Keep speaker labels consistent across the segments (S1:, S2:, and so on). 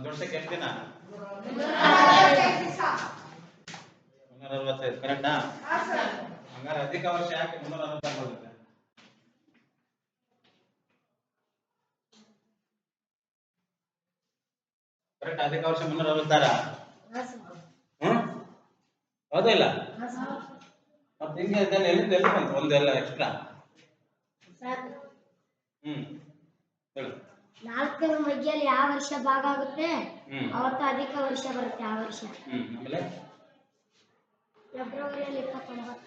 S1: ಒಂದು ವರ್ಷಕ್ಕೆ ಎಷ್ಟು ದಿನ? ಮುನ್ನೂರ ಅರವತ್ತೈದು ಕರೆಕ್ಟಾ ಹಂಗಾರೆ ಅಧಿಕ ವರ್ಷ ಯಾಕೆ ಮುನ್ನೂರ ಅರವತ್ತೈದು ಕರೆಕ್ಟ್ ಅಧಿಕ ವರ್ಷ ಮುನ್ನೂರ ಅರವತ್ತಾರ ಹ್ಮ್? ಹೌದಾ ಇಲ್ಲ? ಮತ್ತೆ ಹಿಂಗೆ ಇದೆಲ್ಲ ಎಲ್ಲಿಂದ ಎಲ್ಲಿ ಬಂತು? ಒಂದೆಲ್ಲ ಎಕ್ಸ್ಟ್ರಾ ಹ್ಮ್, ಹೇಳು.
S2: ನಾಲ್ಕರ ಮಧ್ಯದಲ್ಲಿ ಯಾವ ವರ್ಷ ಭಾಗ ಆಗುತ್ತೆ? ಅವತ್ತು ಅಧಿಕ ವರ್ಷ ಬರುತ್ತೆ ಆ ವರ್ಷ.
S1: ಆಮೇಲೆ?
S2: ಫೆಬ್ರವರಿಯಲ್ಲಿ ಇಪ್ಪತ್ತೊಂಬತ್ತು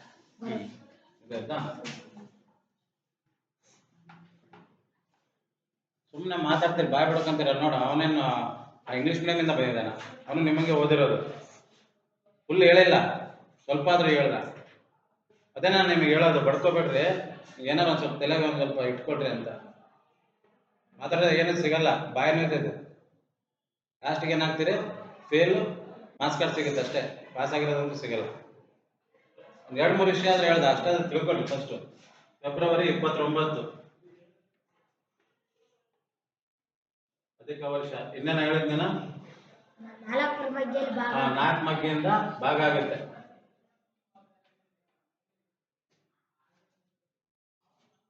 S1: ಸುಮ್ಮನೆ ಮಾತಾಡ್ತೀರಿ ಬಾಯ್ ಬಿಡ್ಕೊಂತೀರ ನೋಡ ಅವನೇನು ಮೀಡಿಯಂ ಇಂದ ಬಂದಿದ್ದಾನ. ಅವನು ನಿಮಗೆ ಓದಿರೋದು. ಫುಲ್ ಹೇಳಿಲ್ಲ ಸ್ವಲ್ಪ ಆದ್ರೂ ಹೇಳ್ದ. ಅದೇ ನಾನು ನಿಮಗೆ ಹೇಳೋದು ಬಡ್ಕೋಬೇಡ್ರಿ. ಏನಾರ ಒಂದು ಸ್ವಲ್ಪ ತಲೆಗೆ ಒಂದ್ ಸ್ವಲ್ಪ ಇಟ್ಕೊಳ್ರಿ ಅಂತ. ಮಾತಾಡಿದ್ರೆ ಏನೂ ಸಿಗಲ್ಲ ಬಾಯನೂ ಇದೆ ಲಾಸ್ಟಿಗೆ ಏನಾಗ್ತೀರಿ? ಫೇಲು ಮಾರ್ಕ್ಸ್ ಕಾರ್ಡ್ ಸಿಗುತ್ತೆ ಅಷ್ಟೇ. ಪಾಸ್ ಆಗಿರೋದಂತೂ ಸಿಗಲ್ಲ. ಒಂದು ಎರಡು ಮೂರು ವಿಷಯ ಆದ್ರೆ ಹೇಳ್ದೆ ಅಷ್ಟೇ ತಿಳ್ಕೊಳ್ಳಿ ಫಸ್ಟ್ ಫೆಬ್ರವರಿ ಇಪ್ಪತ್ತೊಂಬತ್ತು. ಅಧಿಕ ವರ್ಷ. ಇನ್ನೇನು ಹೇಳಿದ್ನೇನ ನಾಲ್ಕು ಮಗ್ಗಿಯಿಂದ ಭಾಗ ಆಗುತ್ತೆ.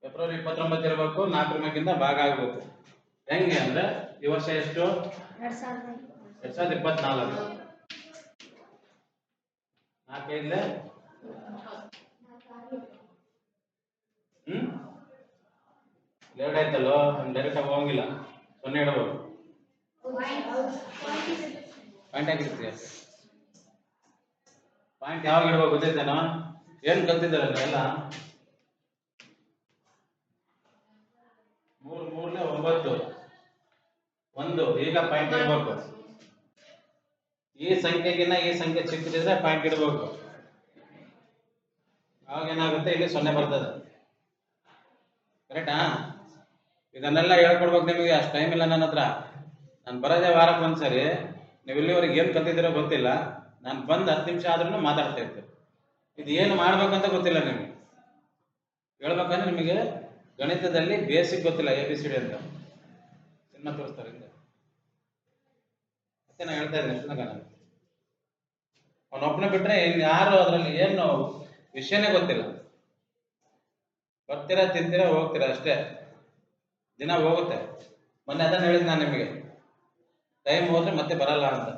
S1: ಫೆಬ್ರವರಿ ಇಪ್ಪತ್ತೊಂಬತ್ತು ಇರಬೇಕು ನಾಲ್ಕು ಮಗ್ಗಿಂದ ಭಾಗ ಆಗಬೇಕು. ಹೆಂಗೆ ಅಂದ್ರೆ ಈ ವರ್ಷ ಎಷ್ಟು?
S2: ಎರಡ್ ಸಾವಿರದ
S1: ಇಪ್ಪತ್ನಾಲ್ಕು. ನಾಲ್ಕೈದ ಹ್ಮ್? ಎರಡು ಆಯ್ತಲ್ಲೋ? ಡೈರೆಕ್ಟ್ ಆಗಿ ಹೋಗಂಗಿಲ್ಲ. ಸೊನ್ನೆ ಇಡಬೇಕು. ಪಾಯಿಂಟ್ ಹಾಕಿರ್ತೀಯ? ಪಾಯಿಂಟ್ ಯಾವಾಗ ಇಡ್ಬೇಕು ಗೊತ್ತೈತೇನೋ? ಏನ್ ಕಲ್ತಿದ್ದಾರೆ ಎಲ್ಲ ಮೂರು ಮೂರ್ಲೆ ಒಂಬತ್ತು ಒಂದು ಈಗ ಪಾಯಿಂಟ್ ಇಡಬೇಕು. ಈ ಸಂಖ್ಯೆಗಿನ್ನ ಈ ಸಂಖ್ಯೆ ಚಿಕ್ಕದಿದ್ರೆ ಪಾಯಿಂಟ್ ಇಡಬೇಕು. ಅವಾಗ ಏನಾಗುತ್ತೆ? ಇಲ್ಲಿ ಸೊನ್ನೆ ಬರ್ತದೆ. ಕರೆಕ್ಟಾ ಇದನ್ನೆಲ್ಲ ಹೇಳ್ಕೊಡ್ಬೇಕು ನಿಮಗೆ. ಅಷ್ಟು ಟೈಮ್ ಇಲ್ಲ ನನ್ನ ಹತ್ರ. ನಾನು ಬರೋದೇ ವಾರಕ್ಕೆ ಒಂದ್ಸರಿ. ನೀವು ಇಲ್ಲಿವರೆಗೆ ಏನು ಕಲ್ತಿದ್ದೀರೋ ಗೊತ್ತಿಲ್ಲ. ನಾನು ಬಂದು ಹತ್ತು ನಿಮಿಷ ಆದ್ರೂ ಮಾತಾಡ್ತಾ ಇರ್ತೀನಿ ಇದು ಏನು ಮಾಡ್ಬೇಕಂತ ಗೊತ್ತಿಲ್ಲ ನಿಮಗೆ. ಹೇಳ್ಬೇಕಂದ್ರೆ ನಿಮಗೆ ಗಣಿತದಲ್ಲಿ ಬೇಸಿಕ್ ಗೊತ್ತಿಲ್ಲ ಎ ಬಿ ಸಿ ಡಿ ಅಂತ. ಸಿನಿಮಾ ತೋರಿಸ್ತಾರೆ. ಮತ್ತೆ ನಾನು ಹೇಳ್ತಾ ಇದ್ದೀನಿ ಎಷ್ಟು ನಾನು ಅವನೊಬ್ಬನೇ ಬಿಟ್ರೆ ಯಾರು ಅದರಲ್ಲಿ ಏನು ವಿಷಯನೇ ಗೊತ್ತಿಲ್ಲ. ಬರ್ತೀರಾ, ತಿಂತೀರಾ, ಹೋಗ್ತೀರಾ ಅಷ್ಟೇ. ದಿನ ಹೋಗುತ್ತೆ. ಮೊನ್ನೆ ಅದನ್ನ ಹೇಳಿದ್ ನಾನು ನಿಮಗೆ. ಟೈಮ್ ಹೋದ್ರೆ ಮತ್ತೆ ಬರಲ್ಲ ಅಂತ.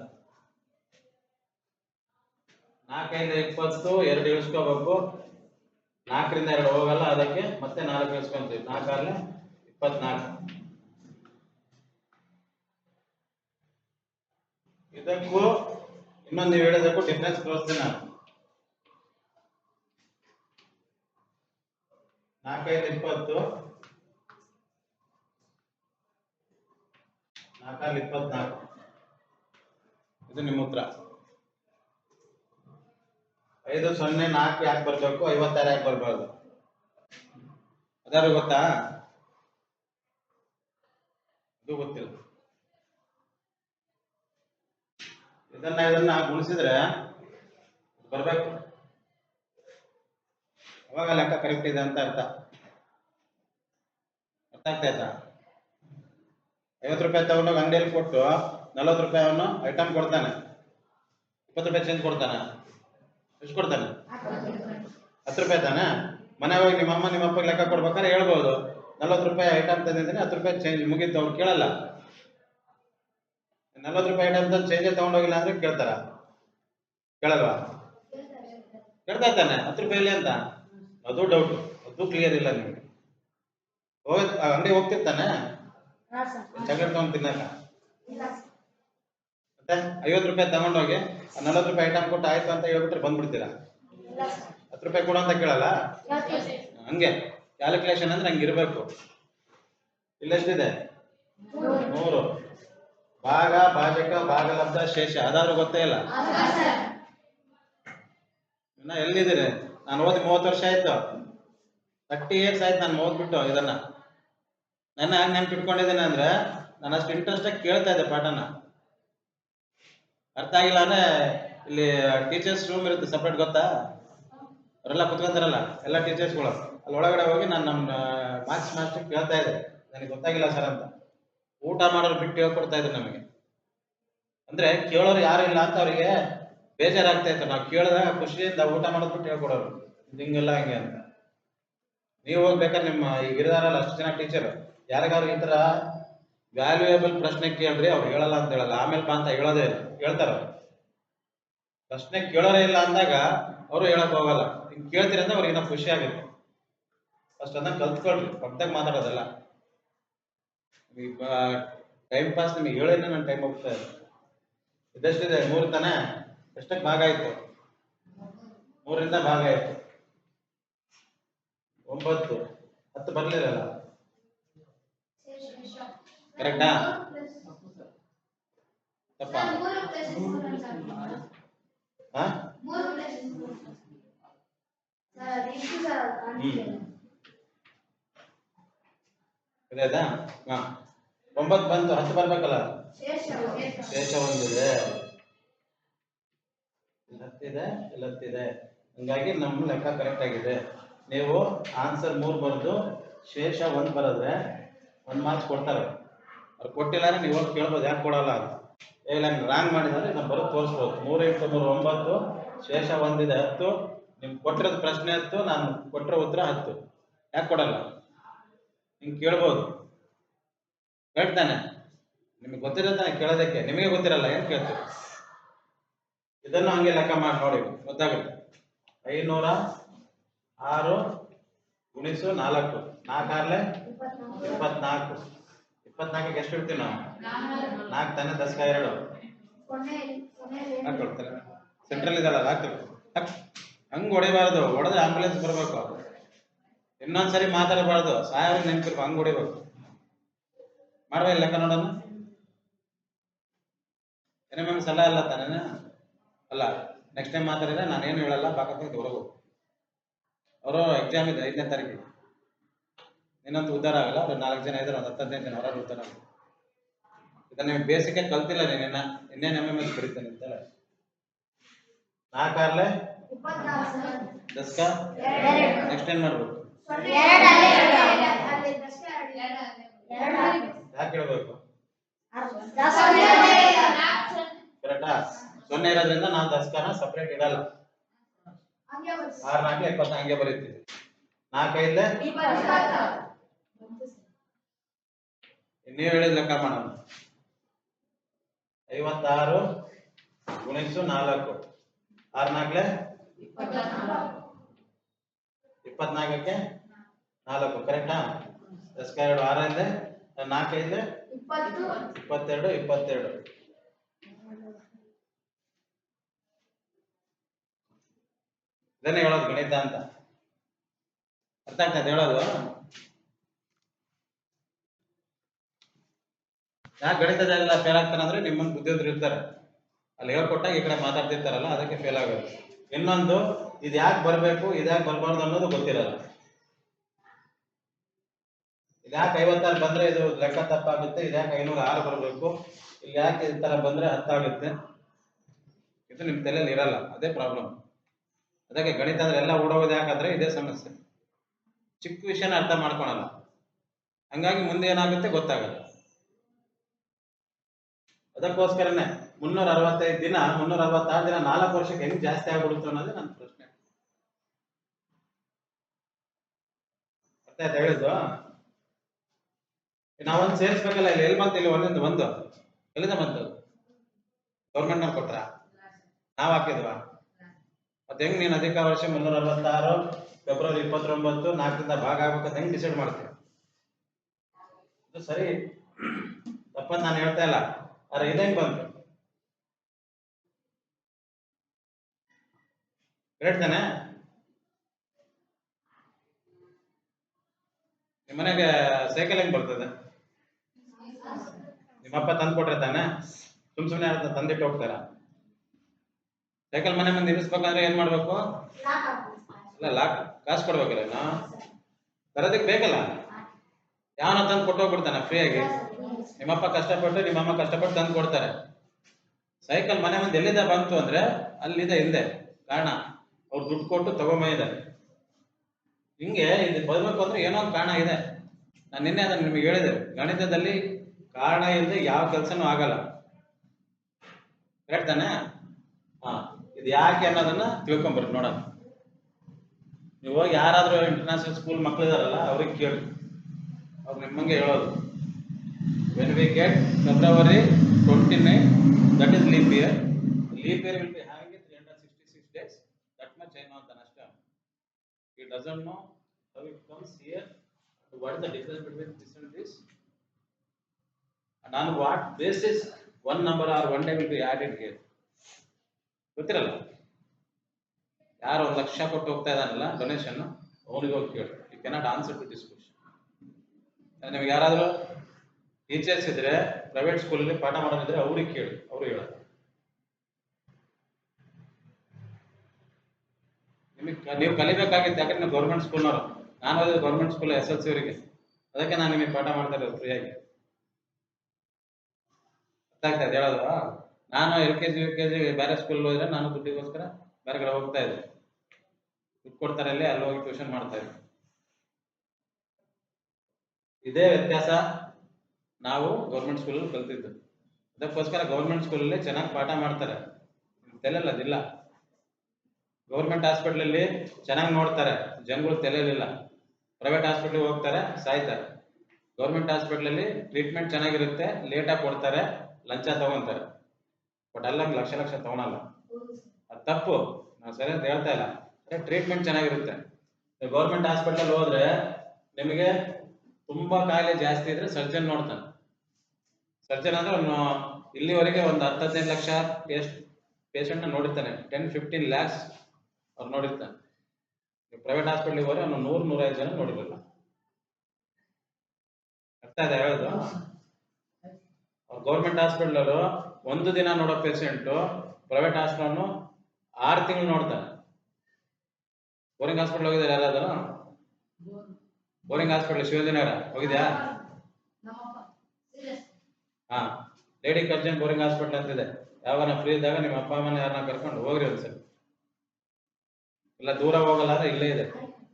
S1: ನಾಲ್ಕೈದು ಇಪ್ಪತ್ತು, ಎರಡು ಇಳಿಸ್ಕೋಬೇಕು. ನಾಲ್ಕರಿಂದ ಎರಡು ಹೋಗಲ್ಲ ಅದಕ್ಕೆ ಮತ್ತೆ ನಾಲ್ಕು ಇಳಿಸ್ಕೊಂತೀವಿ. ನಾಲ್ಕಾಗಲೇ ಇಪ್ಪತ್ನಾಲ್ಕು. ಇದಕ್ಕೂ ಇನ್ನೊಂದು ನೀವು ಹೇಳೋದಕ್ಕೂ ಡಿಫ್ರೆನ್ಸ್ ತೋರಿಸ್ತೀನಿ ನಾನು. ನಾಲ್ಕೈದು ಇಪ್ಪತ್ತು. ನಾಲ್ಕಲ್ಲಿ ಇಪ್ಪತ್ನಾಲ್ಕು. ಇದು ನಿಮ್ಮ ಉತ್ತರ. ಐದು ಸೊನ್ನೆ ನಾಲ್ಕು ಯಾಕೆ ಬರಬೇಕು? ಐವತ್ತಾರು ಯಾಕೆ ಬರಬಾರ್ದು? ಅದಾರು ಗೊತ್ತಾ? ಇದು ಗೊತ್ತಿಲ್ಲ. ಇದನ್ನ ಇದನ್ನ ಗುಣಿಸಿದ್ರೆ ಬರ್ಬೇಕು. ಅವಾಗ ಲೆಕ್ಕ ಕರೆಕ್ಟ್ ಇದೆ ಅಂತ ಅರ್ಥ. ಅರ್ಥ ಆಗ್ತಾ ಆಯ್ತಾ ರೂಪಾಯಿ ತಗೊಂಡು ಅಂಗಡಿಯಲ್ಲಿ ಕೊಟ್ಟು ನಲ್ವತ್ತು ರೂಪಾಯಿ ಅವನು ಐಟಮ್ ಕೊಡ್ತಾನೆ. ಇಪ್ಪತ್ತು ರೂಪಾಯಿ ಚೇಂಜ್ ಕೊಡ್ತಾನೆ. ಎಷ್ಟು ಕೊಡ್ತಾನೆ? ಹತ್ತು ರೂಪಾಯಿ ತಾನೆ? ಮನೆ ಹೋಗಿ ನಿಮ್ಮ ಅಮ್ಮ ನಿಮ್ಮ ಅಪ್ಪಗೆ ಲೆಕ್ಕ ಕೊಡ್ಬೇಕಾದ್ರೆ ಹೇಳ್ಬೋದು. ನಲ್ವತ್ತು ರೂಪಾಯಿ ಐಟಮ್ ತಂದಿದ್ದೀನಿ, ಹತ್ತು ರೂಪಾಯಿ ಚೇಂಜ್ ಮುಗಿತು ಅವ್ರು ಕೇಳಲ್ಲ. ನಲ್ವತ್ತು ರೂಪಾಯಿ ಐಟಮ್ ಚೇಂಜ್ ತಗೊಂಡೋಗಿಲ್ಲ ಅಂದ್ರೆ ಕೇಳ್ತಾರ. ಕೇಳಲ್ವಾ? ಕೇಳ್ತಾ ಇದ್ದಾನೆ ಹತ್ತು ರೂಪಾಯಿ ಇಲ್ಲಿ ಅಂತ. ಅದು ಡೌಟ್ ಅದು ಕ್ಲಿಯರ್ ಇಲ್ಲ ನಿಮ್ಗೆ. ಹೋಗಿ ಅಂಗಡಿ ಹೋಗ್ತಿರ್ತಾನೆ? ಚಾಕ್ಲೇಟ್ ತಗೊಂಡ್ ತಿನ್ನಕ ಮತ್ತೆ ಐವತ್ತು ರೂಪಾಯಿ ತಗೊಂಡೋಗಿ ನಲ್ವತ್ತು ರೂಪಾಯಿ ಐಟಮ್ ಕೊಟ್ಟು ಆಯ್ತು ಅಂತ ಹೇಳ್ಬಿಟ್ರೆ ಬಂದ್ಬಿಡ್ತೀರಾ? ಹತ್ತು ರೂಪಾಯಿ ಕೊಡು ಅಂತ ಕೇಳಲ್ಲ? ಹಂಗೆ. ಕ್ಯಾಲ್ಕುಲೇಷನ್ ಅಂದ್ರೆ ಹಂಗಿರ್ಬೇಕು ಇರಬೇಕು. ಇಲ್ಲೆಷ್ಟಿದೆ?
S2: ಮೂರು.
S1: ಭಾಗ ಭಾಜಕ ಭಾಗಲಬ್ಧ ಶೇಷ ಅದಾದ್ರೂ ಗೊತ್ತೇ ಇಲ್ಲ. ಇನ್ನ ಎಲ್ಲಿದ್ದೀರಿ? ನಾನು ಓದಿ ಮೂವತ್ತು ವರ್ಷ ಆಯ್ತು. ತರ್ಟಿ ಇಯರ್ಸ್ ಆಯ್ತು ನಾನು ಓದ್ಬಿಟ್ಟು ಇದನ್ನ. ನನ್ನ ಹಂಗೆ ನೆನ್ಪಿಟ್ಕೊಂಡಿದ್ದೀನಿ ಅಂದ್ರೆ ನಾನು ಅಷ್ಟು ಇಂಟ್ರೆಸ್ಟ್ ಆಗಿ ಕೇಳ್ತಾ ಇದ್ದೆ ಪಾಠನ. ಅರ್ಥ ಆಗಿಲ್ಲ ಅಂದ್ರೆ ಇಲ್ಲಿ ಟೀಚರ್ಸ್ ರೂಮ್ ಇರುತ್ತೆ ಸಪ್ರೇಟ್ ಗೊತ್ತಾ? ಅವರೆಲ್ಲ ಕುತ್ಕೊಂತಾರಲ್ಲ ಎಲ್ಲ ಟೀಚರ್ಸ್ಗಳು ಅಲ್ಲಿ ಒಳಗಡೆ ಹೋಗಿ ನಾನು ನಮ್ಮ ಮಾರ್ಕ್ಸ್ ಮಾಸ್ಟರ್ ಕೇಳ್ತಾ ಇದ್ದೆ. ನನಗೆ ಗೊತ್ತಾಗಿಲ್ಲ ಸರ್ ಅಂತ. ಊಟ ಮಾಡೋರು ಬಿಟ್ಟು ಹೇಳ್ಕೊಡ್ತಾ ಇದ್ರು ನಮಗೆ. ಅಂದ್ರೆ ಕೇಳೋರು ಯಾರು ಇಲ್ಲ ಅಂತ ಅವರಿಗೆ ಬೇಜಾರಾಗ್ತಾ ಇತ್ತು. ನಾವು ಕೇಳಿದಾಗ ಖುಷಿಯಿಂದ ಊಟ ಮಾಡೋದು ಬಿಟ್ಟು ಹೇಳ್ಕೊಡೋರು. ಹಿಂಗಿಲ್ಲ ಹಿಂಗೆ ಅಂತ. ನೀವು ಹೋಗ್ಬೇಕಾದ್ರೆ ನಿಮ್ಮ ಈಗ ಇದಾರಲ್ಲ ಅಷ್ಟು ಜನ ಟೀಚರ್. ಯಾರಿಗಾದ್ರು ಈ ತರ ವ್ಯಾಲ್ಯೂಯೇಬಲ್ ಪ್ರಶ್ನೆ ಕೇಳ್ರಿ ಅವ್ರು ಹೇಳಲ್ಲ ಅಂತ ಹೇಳಲ್ಲ. ಆಮೇಲೆ ಬಾ ಅಂತ ಹೇಳೋದೇ ಇಲ್ಲ. ಹೇಳ್ತಾರ ಪ್ರಶ್ನೆ ಕೇಳೋರೇ ಇಲ್ಲ ಅಂದಾಗ ಅವರು ಹೇಳಕ್ ಹೋಗಲ್ಲ. ಹಿಂಗ್ ಕೇಳ್ತೀರ ಅಂದ್ರೆ ಅವ್ರಿಗೆ ಖುಷಿ ಆಗುತ್ತೆ. ಫಸ್ಟ್ ಅದನ್ನ ಕಲ್ತ್ಕೊಳ್ರಿ. ಪಕ್ಕದಾಗ ಮಾತಾಡೋದಲ್ಲ. ಟೈಮ್ ಪಾಸ್ ನಿಮಗೆ ಹೇಳೇನೆ ನನ್ನ ಟೈಮ್ ಹೋಗ್ತಾ ಇದೆ ಇದಷ್ಟಿದೆ ಮೂರು ತಾನೇ? ಎಷ್ಟಕ್ಕೆ ಭಾಗ ಆಯ್ತು? ಮೂರಿಂದ ಭಾಗ ಆಯ್ತು. ಒಂಬತ್ತು. ಹತ್ತು ಬರ್ಲಿಲ್ಲ ಕರೆಕ್ಟಾ? ತಪ್ಪ?
S2: ಅಂತ
S1: ಹಾ. ಒಂಬತ್ತು ಬಂತು ಹತ್ತು ಬರ್ಬೇಕಲ್ಲ?
S2: ಶೇಷ
S1: ಒಂದಿದೆ. ಹತ್ತಿದೆ ಹಾಗಾಗಿ ಹತ್ತಿದೆ ಹಂಗಾಗಿ ನಮ್ಮ ಲೆಕ್ಕ ಕರೆಕ್ಟ್ ಆಗಿದೆ. ನೀವು ಆನ್ಸರ್ ಮೂರು ಬರೆದು ಶೇಷ ಒಂದು ಬರೆದ್ರೆ ಒಂದು ಮಾರ್ಕ್ಸ್ ಕೊಡ್ತಾರೆ. ಅವ್ರು ಕೊಟ್ಟಿಲ್ಲ ಅಂದ್ರೆ ನೀವು ಹೋಗಿ ಕೇಳ್ಬೋದು ಯಾಕೆ ಕೊಡಲ್ಲ ಅಂತ. ಏ ಇಲ್ಲ ರಾಂಗ್ ಮಾಡಿದ್ರೆ ನಾನು ಬರೋದು ತೋರಿಸ್ಬೋದು. ಮೂರು ಎಂಟು ಮೂರು ಒಂಬತ್ತು ಶೇಷ ಒಂದಿದೆ ಹತ್ತು. ನಿಮ್ಗೆ ಕೊಟ್ಟಿರೋದು ಪ್ರಶ್ನೆ ಹತ್ತು ನಾನು ಕೊಟ್ಟಿರೋ ಉತ್ತರ ಹತ್ತು. ಯಾಕೆ ಕೊಡಲ್ಲ? ಹಿಂಗೆ ಕೇಳ್ಬೋದು. ಹೇಳ್ತಾನೆ. ನಿಮಗೆ ಗೊತ್ತಿರತ್ತಾನೆ ಕೇಳೋದಕ್ಕೆ. ನಿಮಗೆ ಗೊತ್ತಿರಲ್ಲ, ಏನ್ ಕೇಳ್ತೀವಿ ಇದನ್ನು ಹಂಗೆ ಲೆಕ್ಕ ಮಾಡಿ ನೋಡಿ, ಗೊತ್ತಾಗುತ್ತೆ. ಐನೂರ ಆರು ಗುಣಿಸು ನಾಲ್ಕು. ನಾಲ್ಕಾರ್ಲೆ
S2: ಇಪ್ಪತ್ನಾಲ್ಕು.
S1: ಇಪ್ಪತ್ನಾಲ್ಕು. ಇಪ್ಪತ್ನಾಲ್ಕಕ್ಕೆ ಎಷ್ಟು ಇಡ್ತೀವಿ ನಾವು? ನಾಲ್ಕು ತಾನೆ, ದಶಕ ಎರಡು. ಹಾಕೊಳ್ತಾರೆ ಸೆಂಟ್ರಲ್ ಇದಲ್ಲ ಹಾಕ್ತೀವಿ ಹಾಕ್ ಹಂಗೆ ಹೊಡಿಬಾರ್ದು. ಹೊಡೆದ್ರೆ ಆಂಬುಲೆನ್ಸ್ ಬರಬೇಕು. ಇನ್ನೊಂದ್ಸರಿ ಮಾತಾಡಬಾರ್ದು. ಸಾಯ್ ನೆನಪಿರ್ಬೇಕು. ಹಂಗೆ ಹೊಡಿಬೇಕು. ಮಾಡುವ ಲೆಕ್ಕ ನೋಡೋಣ. ಏನೇ ಮ್ಯಾಮ್ ಸಲ ಅಲ್ಲ ತಾನೇನ? ಅಲ್ಲ ನೆಕ್ಸ್ಟ್ ಟೈಮ್ ಮಾತಾಡಿದ್ರೆ ನಾನೇನು ಹೇಳಲ್ಲ ಬಾಕತ್ತ ಹೊರಗು ಅವರು ಎಕ್ಸಾಮ್ ಇದೆ ಐದನೇ ತಾರೀಕಿಗೆ. ಇನ್ನೊಂದು ಉದ್ದಾರ ಆಗಲ್ಲ ಅವ್ರು ನಾಲ್ಕು ಜನ ಇದ್ದಾರೆ ಒಂದು ಹತ್ತು ಹದಿನೈದು ಜನ ಹೊರಗೆ ಉದ್ಧಾರ ಆಗಲ್ಲ ಇದನ್ನ ನೀವು ಬೇಸಿಗೆ ಕಲ್ತಿಲ್ಲ ನೀನೇನ ಇನ್ನೇನು ಎಂ ಎಂ ಎಸ್ ಬರೀತಾನೆ ಅಂತೇಳಿ ನಾಲ್ಕಾರ್ಲೆ. ದಸ್ಕ. ನೆಕ್ಸ್ಟ್ ಏನ್ ಮಾಡ್ಬೇಕು? ಯಾಕೆ ಹೇಳ್ಬೇಕು. ಕರೆಕ್ಟಾ ಸೊನ್ನೆ ಇರೋದ್ರಿಂದ ನಾವು ದಸ್ಕನ ಸಪ್ರೇಟ್ ಇಡಲ್ಲ. ಆರ್ ನಾಲ್ಕು ಇಪ್ಪತ್ತು ಹಂಗೆ ಬರೀತೀವಿ. ನಾಲ್ಕೈದಲೆ. ನೀವು ಹೇಳಿದ ಲೆಕ್ಕ ಮಾಡೋಣ. ಐವತ್ತಾರು ಗುಣಿಸು ನಾಲ್ಕು. ಆರು ನಾಲ್ಕಲೆ ಇಪ್ಪತ್ನಾಲ್ಕಕ್ಕೆ? ನಾಲ್ಕು. ಕರೆಕ್ಟಾ ದಸ್ಕ ಎರಡು ಆರೈದೆ ನಾಲ್ಕೈದೆ
S2: ಇಪ್ಪತ್ತು.
S1: ಇಪ್ಪತ್ತೆರಡು ಇಪ್ಪತ್ತೆರಡು. ಇದನ್ನೇ ಹೇಳೋದು ಗಣಿತ ಅಂತ. ಅರ್ಥ ಆಗ್ತದೆ ಹೇಳೋದು? ಯಾಕೆ ಗಣಿತದಲ್ಲ ಫೇಲ್ ಆಗ್ತಾನೆ ಅಂದ್ರೆ ಬುದ್ಧಿ ಬುದ್ಧಿವಂತರು ಇರ್ತಾರೆ. ಅಲ್ಲಿ ಹೇಳ್ಕೊಟ್ಟಾಗ ಈ ಕಡೆ ಮಾತಾಡ್ತಿರ್ತಾರಲ್ಲ ಅದಕ್ಕೆ ಫೇಲ್ ಆಗೋದು. ಇನ್ನೊಂದು ಇದು ಯಾಕೆ ಬರಬೇಕು ಇದು ಯಾಕೆ ಬರಬಾರ್ದು ಅನ್ನೋದು ಗೊತ್ತಿರಲ್ಲ. ಇದು ಯಾಕೆ ಐವತ್ತಾರು ಬಂದ್ರೆ ಇದು ಲೆಕ್ಕ ತಪ್ಪಾಗುತ್ತೆ ಇದ್ಯಾಕೆ ಐನೂರ ಆರು ಬರಬೇಕು, ಇಲ್ಲಿ ಯಾಕೆ ಈ ತರ ಬಂದ್ರೆ ಹತ್ತಾಗುತ್ತೆ ಇದು ನಿಮ್ ತಲೆಯಲ್ಲಿ ಇರಲ್ಲ, ಅದೇ ಪ್ರಾಬ್ಲಮ್ ಅದಕ್ಕೆ ಗಣಿತ ಅಂದ್ರೆ ಎಲ್ಲ ಓಡೋಗೋದು ಯಾಕಂದ್ರೆ ಇದೇ ಸಮಸ್ಯೆ. ಚಿಕ್ಕ ವಿಷಯನ ಅರ್ಥ ಮಾಡ್ಕೊಳಲ್ಲ. ಹಂಗಾಗಿ ಮುಂದೆ ಏನಾಗುತ್ತೆ ಗೊತ್ತಾಗಲ್ಲ. ಅದಕ್ಕೋಸ್ಕರನೇ ಮುನ್ನೂರ ಅರವತ್ತೈದು ದಿನ, ಮುನ್ನೂರ ಅರವತ್ತಾರು ದಿನ ನಾಲ್ಕು ವರ್ಷಕ್ಕೆ ಹೆಂಗ್ ಜಾಸ್ತಿ ಆಗ್ಬಿಡುತ್ತೆ ಅನ್ನೋದೇ ನನ್ನ ಪ್ರಶ್ನೆ. ಅರ್ಥ ಆಯ್ತಾ ಹೇಳಿದ್ದು? ನಾವೊಂದು ಸೇರಿಸ್ಬೇಕಲ್ಲ, ಇಲ್ಲಿ ಎಲ್ಲಿ ಬಂತು, ಇಲ್ಲಿ ಒಂದೊಂದು ಒಂದು ಎಲ್ಲಿಂದ ಬಂತು? ಗೌರ್ಮೆಂಟ್ ನಾವು ಕೊಟ್ರ? ನಾವ್ ಹಾಕಿದ್ವಾ? ಮತ್ತೆ ಹೆಂಗ್ ನೀನ್ ಅಧಿಕ ವರ್ಷ ಮುನ್ನೂರ ಅರವತ್ತಾರು, ಫೆಬ್ರವರಿ ಇಪ್ಪತ್ತೊಂಬತ್ತು, ನಾಲ್ಕರಿಂದ ಭಾಗ ಆಗ್ಬೇಕಂತ ಹೆಂಗ್ ಡಿಸೈಡ್ ಮಾಡ್ತೀವಿ ಇದು ಸರಿ. ತಪ್ಪಂತ ನಾನು ಹೇಳ್ತಾ ಇಲ್ಲ. ಆದ್ರೆ ಇದಂಗ್ ಬಂತು? ಹೇಳ್ತಾನೆ. ನಿಮ್ಮನೆಗೆ ಸೈಕಲ್ ಹೆಂಗ್ ಬರ್ತದೆ? ನಿಮ್ಮಪ್ಪ ತಂದು ಕೊಟ್ರೆ ತಾನೆ? ಸುಮ್ ಸುಮ್ನೆ ಯಾರು ತಂದಿಟ್ಟು ಹೋಗ್ತಾರ? ಸೈಕಲ್ ಮನೆ ಮುಂದೆ ನಿಲ್ಲಿಸ್ಬೇಕಂದ್ರೆ ಏನ್ ಮಾಡ್ಬೇಕು. ಇಲ್ಲ ಲಾಕ್ ಕಾಸು ಕೊಡ್ಬೇಕಲ್ಲ ನಾ ತರೋದಕ್ಕೆ ಬೇಕಲ್ಲ? ಯಾವನ ತಂದು ಕೊಟ್ಟೋಗ್ಬಿಡ್ತಾನೆ ಫ್ರೀಯಾಗಿ ನಿಮ್ಮಪ್ಪ ಕಷ್ಟಪಟ್ಟು ನಿಮ್ಮಮ್ಮ ಕಷ್ಟಪಟ್ಟು ತಂದು ಕೊಡ್ತಾರೆ. ಸೈಕಲ್ ಮನೆ ಮುಂದೆ ಎಲ್ಲಿಂದ ಬಂತು ಅಂದ್ರೆ ಅಲ್ಲಿದೆ, ಹಿಂದೆ. ಕಾರಣ, ಅವ್ರು ದುಡ್ಡು ಕೊಟ್ಟು ತಗೊಂಬಂದಿದ್ದಾರೆ ಹಿಂಗೆ ಇದು ಬರ್ಬೇಕು ಅಂದ್ರೆ ಏನೋ ಒಂದು ಕಾರಣ ಇದೆ. ನಾನು ನಿನ್ನೆ ಅದನ್ನು ನಿಮಗೆ ಹೇಳಿದೆ. ಗಣಿತದಲ್ಲಿ ಕಾರಣ ಇಲ್ಲದೆ ಯಾವ ಕೆಲಸನೂ ಆಗಲ್ಲ. ಕರೆಕ್ಟ್ ತಾನೆ? ಹಾ, ಇದು ಯಾಕೆ ಅನ್ನೋದನ್ನ ತಿಳ್ಕೊಂಬರ್ರಿ ನೋಡೋಣ. ನೀವು ಹೋಗಿ ಯಾರಾದ್ರೂ ಇಂಟರ್ನ್ಯಾಷನಲ್ ಸ್ಕೂಲ್ ಮಕ್ಳು ಇದಾರಲ್ಲ ಅವ್ರಿಗೆ ಕೇಳಿ ಅವ್ರು ನಿಮ್ಮಂಗೆ ಹೇಳೋದು. When we get February twenty nine that is leap year leap year will be having it three hundred sixty six days that much ಏನೋ ಅಂತಾನೆ ಅಷ್ಟೇ. ಈ doesn't know how it comes year what is the difference between this and this and what basis basis number or or day day will be added ಗೊತ್ತಿರಲ್ಲ? ಯಾರು ಒಂದು ಲಕ್ಷ ಕೊಟ್ಟು ಹೋಗ್ತಾ ಇದ್ದಾನಲ್ಲ ಡೊನೇಷನ್ ಅವನಿಗೆ ಹೋಗಿ ಕೇಳಿ. You cannot answer to this question ನಿಮ್ಗೆ ಯಾರಾದರೂ ಟೀಚರ್ಸ್ ಇದ್ರೆ ಪ್ರೈವೇಟ್ ಸ್ಕೂಲಲ್ಲಿ ಪಾಠ ಮಾಡೋದಿದ್ರೆ ಅವ್ರಿಗೆ ಕೇಳಿ, ಅವರು ಹೇಳ ನಿಮಗೆ ನೀವು ಕಲಿಬೇಕಾಗಿತ್ತು, ಯಾಕಂದ್ರೆ ಗೌರ್ಮೆಂಟ್ ಸ್ಕೂಲ್ನವರು ನಾನು ಓದಿದ್ದು government school S L C ಅವರಿಗೆ. ಅದಕ್ಕೆ ನಾನು ನಿಮಗೆ ಪಾಠ ಮಾಡ್ತಾ ಇರೋದು ಫ್ರೀಯಾಗಿ ಅರ್ಥ ಆಗ್ತಾ ಹೇಳೋದು? ನಾನು L K G, U K G ಬೇರೆ ಸ್ಕೂಲ್ ಹೋದ್ರೆ ನಾನು ದುಡ್ಡಿಗೋಸ್ಕರ ಬೇರೆ ಕಡೆ ಹೋಗ್ತಾ ಇದ್ದೆ. ದುಡ್ಡು ಕೊಡ್ತಾರೆ ಅಲ್ಲಿ ಅಲ್ಲಿ ಹೋಗಿ ಟ್ಯೂಷನ್ ಮಾಡ್ತಾ ಇದ್ದೆ. ಇದೇ ವ್ಯತ್ಯಾಸ ನಾವು ಗೌರ್ಮೆಂಟ್ ಸ್ಕೂಲಲ್ಲಿ ಕಲ್ತಿದ್ದು. ಅದಕ್ಕೋಸ್ಕರ ಗೌರ್ಮೆಂಟ್ ಸ್ಕೂಲಲ್ಲಿ ಚೆನ್ನಾಗಿ ಪಾಠ ಮಾಡ್ತಾರೆ. ತೆಲೆಲ್ಲ ಅದಿಲ್ಲ. ಗೌರ್ಮೆಂಟ್ ಹಾಸ್ಪಿಟ್ಲಲ್ಲಿ ಚೆನ್ನಾಗಿ ನೋಡ್ತಾರೆ. ಜನಗಳು ತಲೆಯಲ್ಲಿಲ್ಲ. ಪ್ರೈವೇಟ್ ಹಾಸ್ಪಿಟ್ಲಿಗೆ ಹೋಗ್ತಾರೆ, ಸಾಯ್ತಾರೆ. ಗೌರ್ಮೆಂಟ್ ಹಾಸ್ಪಿಟ್ಲಲ್ಲಿ ಟ್ರೀಟ್ಮೆಂಟ್ ಚೆನ್ನಾಗಿರುತ್ತೆ ಲೇಟಾಗಿ ಕೊಡ್ತಾರೆ. ಲಂಚ ತಗೊಂತಾರೆ. ಬಟ್ ಅಲ್ಲ ಲಕ್ಷ ಲಕ್ಷ ತಗೊಳಲ್ಲ. ಅದು ತಪ್ಪು. ನಾವು ಸರಿ ಅಂತ ಹೇಳ್ತಾ ಇಲ್ಲ. ಟ್ರೀಟ್ಮೆಂಟ್ ಚೆನ್ನಾಗಿರುತ್ತೆ. ಗೌರ್ಮೆಂಟ್ ಹಾಸ್ಪಿಟಲ್ ಹೋದ್ರೆ ನಿಮಗೆ ತುಂಬಾ ಕಾಯಿಲೆ ಜಾಸ್ತಿ ಇದ್ರೆ ಸರ್ಜನ್ ನೋಡ್ತಾನೆ. ಸರ್ಜನ್ ಅಂದ್ರೆ ಅವನು ಇಲ್ಲಿವರೆಗೆ ಒಂದು ಹತ್ತು ಹದಿನೈದು ಲಕ್ಷ ಎಷ್ಟು ನ ನೋಡಿರ್ತಾನೆ. ಟೆನ್ ಫಿಫ್ಟೀನ್ ಲ್ಯಾಕ್ಸ್ ಅವ್ರು ನೋಡಿರ್ತಾನೆ. ಪ್ರೈವೇಟ್ ಹಾಸ್ಪಿಟ್ಲಿಗೆ ಹೋದ್ರೆ ಅವನು ನೂರು, ನೂರೈದು ಜನ ನೋಡಿರಲ್ಲ. ಅರ್ಥ ಇದೆ ಹೇಳೋದು? ಗೌರ್ಮೆಂಟ್ ಹಾಸ್ಪಿಟಲ್ ಒಂದು ದಿನ ನೋಡೋ ಪೇಷೆಂಟು ಪ್ರೈವೇಟ್ ಹಾಸ್ಪಿಟಲ್ ಆರು ತಿಂಗಳು ನೋಡ್ತಾನೆ ಬೋರಿಂಗ್ ಹಾಸ್ಪಿಟಲ್ ಹೋಗಿದ್ದಾರೆ ಯಾರಾದರೂ? ಬೋರಿಂಗ್ ಹಾಸ್ಪಿಟಲ್ ಶಿವಾಜಿನಗರ ಹೋಗಿದ್ಯಾ? ಹಾ ಲೇಡಿ ಕರ್ಜನ್ ಬೋರಿಂಗ್ ಹಾಸ್ಪಿಟಲ್ ಅಂತಿದೆ. ಯಾವಾಗ ಫ್ರೀ ಇದ್ದಾಗ ನಿಮ್ಮ ಅಪ್ಪ ಅಮ್ಮನ ಯಾರನ್ನ ಕರ್ಕೊಂಡು ಹೋಗ್ರಿ ಒಂದ್ಸರಿ ಇಲ್ಲ ದೂರ ಹೋಗಲ್ಲ ಅಂದ್ರೆ ಇಲ್ಲೇ ಇದೆ.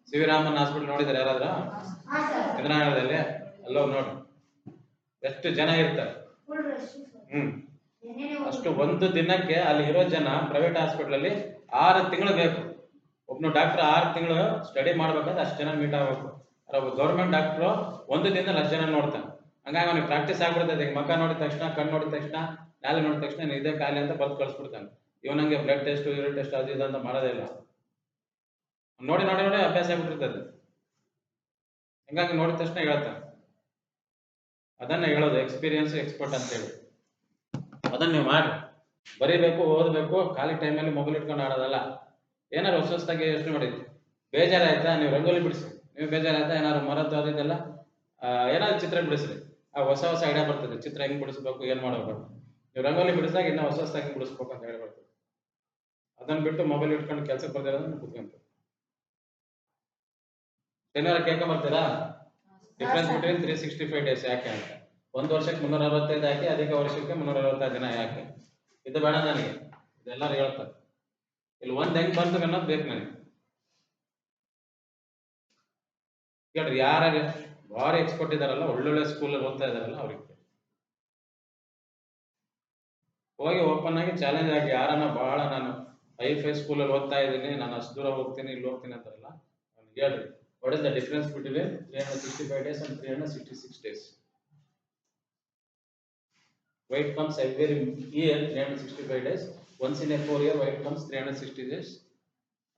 S1: ಶಿವರಾಮನ್ ಹಾಸ್ಪಿಟಲ್ ನೋಡಿದ್ದಾರೆ ಯಾರಾದ್ರೂ? ಚಂದ್ರನಗರದಲ್ಲಿ ಅಲ್ಲೋಗಿ ನೋಡಿ. ಎಷ್ಟು ಜನ ಇರ್ತಾರೆ? ಹ್ಮ್. ಅಷ್ಟು ಒಂದು ದಿನಕ್ಕೆ ಅಲ್ಲಿ ಇರೋ ಜನ ಪ್ರೈವೇಟ್ ಹಾಸ್ಪಿಟಲ್ ಅಲ್ಲಿ ಆರು ತಿಂಗಳು ಬೇಕು. ಒಬ್ನು ಡಾಕ್ಟರ್ ಆರು ತಿಂಗಳು ಸ್ಟಡಿ ಮಾಡ್ಬೇಕಾದ್ರೆ ಅಷ್ಟು ಜನ ಮೀಟ್ ಆಗ್ಬೇಕು. ಒಬ್ಬ ಗೌರ್ಮೆಂಟ್ ಡಾಕ್ಟ್ರು ಒಂದು ದಿನದಲ್ಲಿ ಅಷ್ಟು ಜನ ನೋಡ್ತಾನೆ. ಹಂಗಾಗಿ ಅವ್ನಿಗೆ ಪ್ರಾಕ್ಟೀಸ್ ಆಗ್ಬಿಡ್ತದೆ. ಈಗ ಮಕ್ಕ ನೋಡಿದ ತಕ್ಷಣ ಕಣ್ಣು ನೋಡಿದ ತಕ್ಷಣ ನಾಲೆ ನೋಡಿದ ತಕ್ಷಣ ಇದೇ ಖಾಲಿ ಅಂತ ಬರ್ದು ಕಳಿಸ್ಬಿಡ್ತಾನೆ. ಇವನಂಗೆ ಬ್ಲಡ್ ಟೆಸ್ಟ್ ಯೂರಿನ್ ಟೆಸ್ಟ್ ಅದು ಇದು ಅಂತ ಮಾಡೋದೇ ಇಲ್ಲ. ನೋಡಿ ನೋಡಿ ನೋಡಿ ಅಭ್ಯಾಸ ಆಗ್ಬಿಟ್ಟಿರ್ತದೆ. ಹಂಗಾಗಿ ನೋಡಿದ ತಕ್ಷಣ ಹೇಳ್ತಾನೆ. ಅದನ್ನ ಹೇಳೋದು ಎಕ್ಸ್ಪೀರಿಯನ್ಸ್ ಎಕ್ಸ್ಪರ್ಟ್ ಅಂತ ಹೇಳಿ. ಅದನ್ನ ನೀವು ಮಾಡಿ ಬರೀಬೇಕು ಓದಬೇಕು ಖಾಲಿ ಟೈಮಲ್ಲಿ ಮೊಬೈಲ್ ಇಟ್ಕೊಂಡು ಆಡೋದಲ್ಲ. ಏನಾರು ಹೊಸ ಹೊಸದಾಗಿ ಯೋಚನೆ ಮಾಡಿ. ಬೇಜಾರಾಯ್ತಾ? ನೀವು ರಂಗೋಲಿ ಬಿಡಿಸಿ ನೀವು ಬೇಜಾರಾಯ್ತಾ? ಏನಾದ್ರು ಮರದ್ದು ಅದಿದೆಲ್ಲ ಏನಾದ್ರು ಚಿತ್ರ ಬಿಡಿಸ್ರಿ. ಆ ಹೊಸ ಹೊಸ ಐಡಿಯಾ ಬರ್ತದೆ. ಚಿತ್ರ ಹೆಂಗ್ ಬಿಡಿಸ್ಬೇಕು ಏನ್ ಮಾಡಬೇಕು ನೀವು ರಂಗೋಲಿ ಬಿಡಿಸಿದಾಗ ಇನ್ನೂ ಹೊಸ ಹೊಸದಾಗಿ ಬಿಡಿಸ್ಬೇಕು ಅಂತ ಹೇಳಿ ಬರ್ತದೆ ಅದನ್ನ ಬಿಟ್ಟು ಮೊಬೈಲ್ ಇಟ್ಕೊಂಡು ಕೆಲಸಕ್ಕೆ ಬರ್ದಿರೋದನ್ನ ಕುತ್ಕೊಂತ ಶನಿವಾರ ಕೇಳ್ಕೊಂಬರ್ತೀರಾ difference between three sixty five days ಯಾಕೆ ಅಂತ. ಒಂದು ವರ್ಷಕ್ಕೆ ಮುನ್ನೂರ ಅರವತ್ತೈದು ಹಾಕಿ, ಅಧಿಕ ವರ್ಷಕ್ಕೆ ಮುನ್ನೂರ ಅರವತ್ತೈದು ದಿನ ಯಾಕೆ? ಇದು ಬೇಡ ನನಗೆ. ಇದೆಲ್ಲರೂ ಹೇಳ್ತಾರೆ. ಇಲ್ಲಿ ಒಂದ್ ಹೆಂಗ್ ಬಂತು ಅನ್ನೋದು ಬೇಕು ನನಗೆ. ಕೇಳ್ರಿ ಯಾರ ಭಾರಿ ಎಕ್ಸ್ಪರ್ಟ್ ಇದಾರಲ್ಲ ಒಳ್ಳೊಳ್ಳೆ ಸ್ಕೂಲ್ ಓದ್ತಾ ಇದಾರಲ್ಲ ಅವ್ರಿಗೆ. ಹೋಗಿ ಓಪನ್ ಆಗಿ ಚಾಲೆಂಜ್ ಆಗಿ, ಯಾರನ್ನ ಬಹಳ ನಾನು ಐ ಫೈ ಸ್ಕೂಲಲ್ಲಿ ಓದ್ತಾ ಇದ್ದೀನಿ, ನಾನು ಅಷ್ಟು ದೂರ ಹೋಗ್ತೀನಿ, ಇಲ್ಲಿ ಹೋಗ್ತೀನಿ ಅಂತಾರಲ್ಲ ಹೇಳ್ರಿ what is the difference between three hundred sixty five days and three hundred sixty six days why it comes every year 365 days once in a four year white it comes 360 days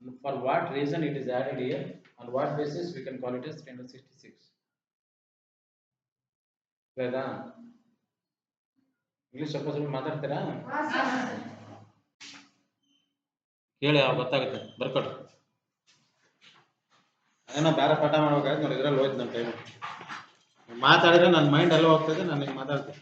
S1: and for what reason it is added here on what basis we can call it as 366 Veda. English ಸ್ವಲ್ಪ ಸ್ವಲ್ಪ ಮಾತಾಡ್ತೀರಾ ಕೇಳಿ ಅವಾಗ ಗೊತ್ತಾಗುತ್ತೆ ಬರ್ಕೊಡ್ರಿ ಏನೋ ಬೇರೆ ಪಾಠ ಮಾಡ್ಬೇಕಾಯ್ತು ನೋಡಿ ಇದ್ರಲ್ಲಿ ಹೋಯ್ತು ನನ್ನ ಟೈಮ್ ಮಾತಾಡಿದ್ರೆ ನನ್ನ ಮೈಂಡ್ ಎಲ್ಲ ಹೋಗ್ತದೆ ನಾನು ಮಾತಾಡ್ತೀನಿ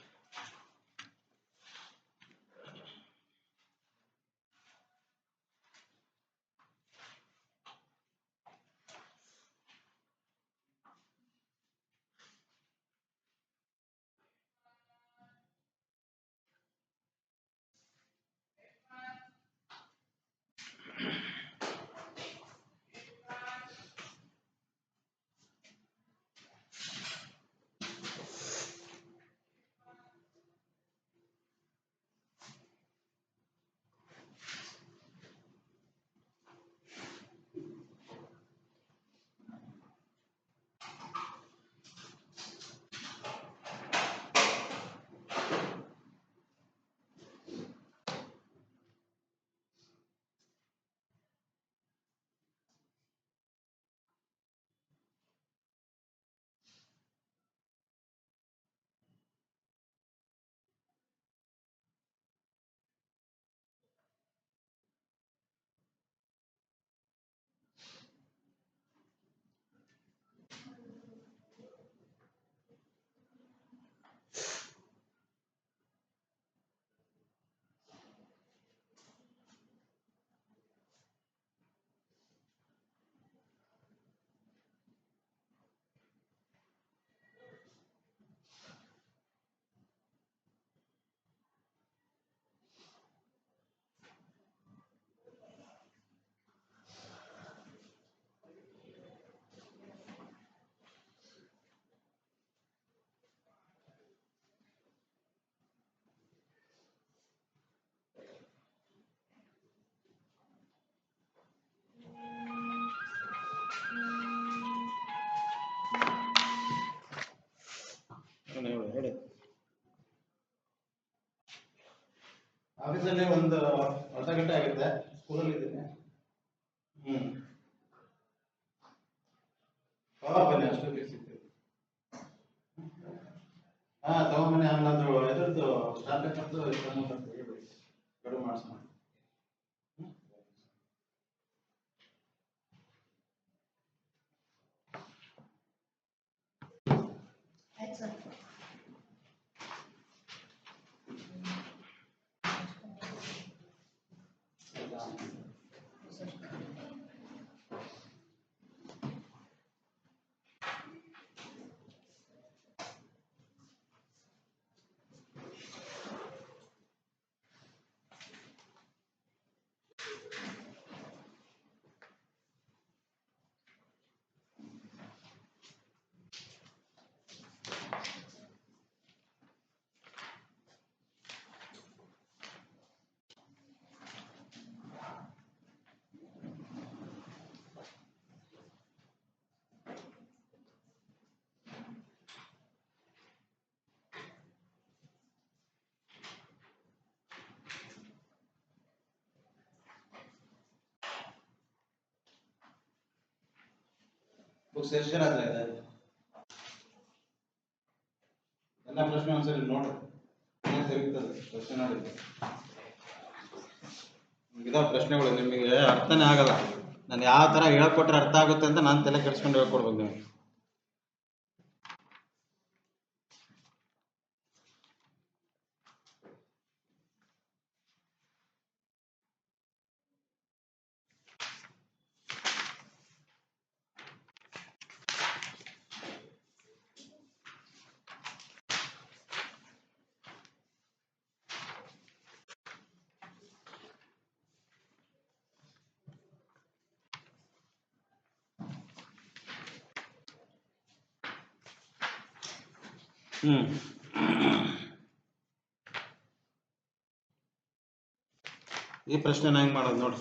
S1: ಆಫೀಸಲ್ಲಿ ಒಂದು ಅರ್ಧ ಗಂಟೆ ಆಗುತ್ತೆ. ಸ್ಕೂಲಲ್ಲಿ ಇದ್ದೀನಿ. ಹ್ಮ್. ಯಾವಾಗ ಬನ್ನಿ ಅಷ್ಟೊತ್ತಿಗೆ ಸಿಗ್ತೀವಿ ಹಾ ತಗೊಂಬನ್ನಿ ಆಮೇಲೆ ಅದು ಇದ್ರದ್ದು ಸ್ಟಾರ್ಟ್ ಮಾಡಿಸ್ಕೊಂಡು
S2: ಆಯ್ತು ಸರ್
S1: ಜನ ಇದೆ ಎಲ್ಲ ಪ್ರಶ್ನೆ ಒಂದ್ಸರಿ ನೋಡ್ರಿ ಪ್ರಶ್ನೆ ನೋಡಿ. ಇದಾವ ಪ್ರಶ್ನೆಗಳು, ನಿಮಗೆ ಅರ್ಥನೇ ಆಗಲ್ಲ. ನಾನು ಯಾವ ತರ ಹೇಳ್ಕೊಟ್ರೆ ಅರ್ಥ ಆಗುತ್ತೆ ಅಂತ ನಾನು ತಲೆ ಕೆಡಿಸ್ಕೊಂಡು ಹೇಳ್ಕೊಡ್ಬೇಕು ನೀವು. ಹ್ಮ್. ಈ ಪ್ರಶ್ನೆ ಹೆಂಗ್ ಮಾಡೋದು ನೋಡಿ.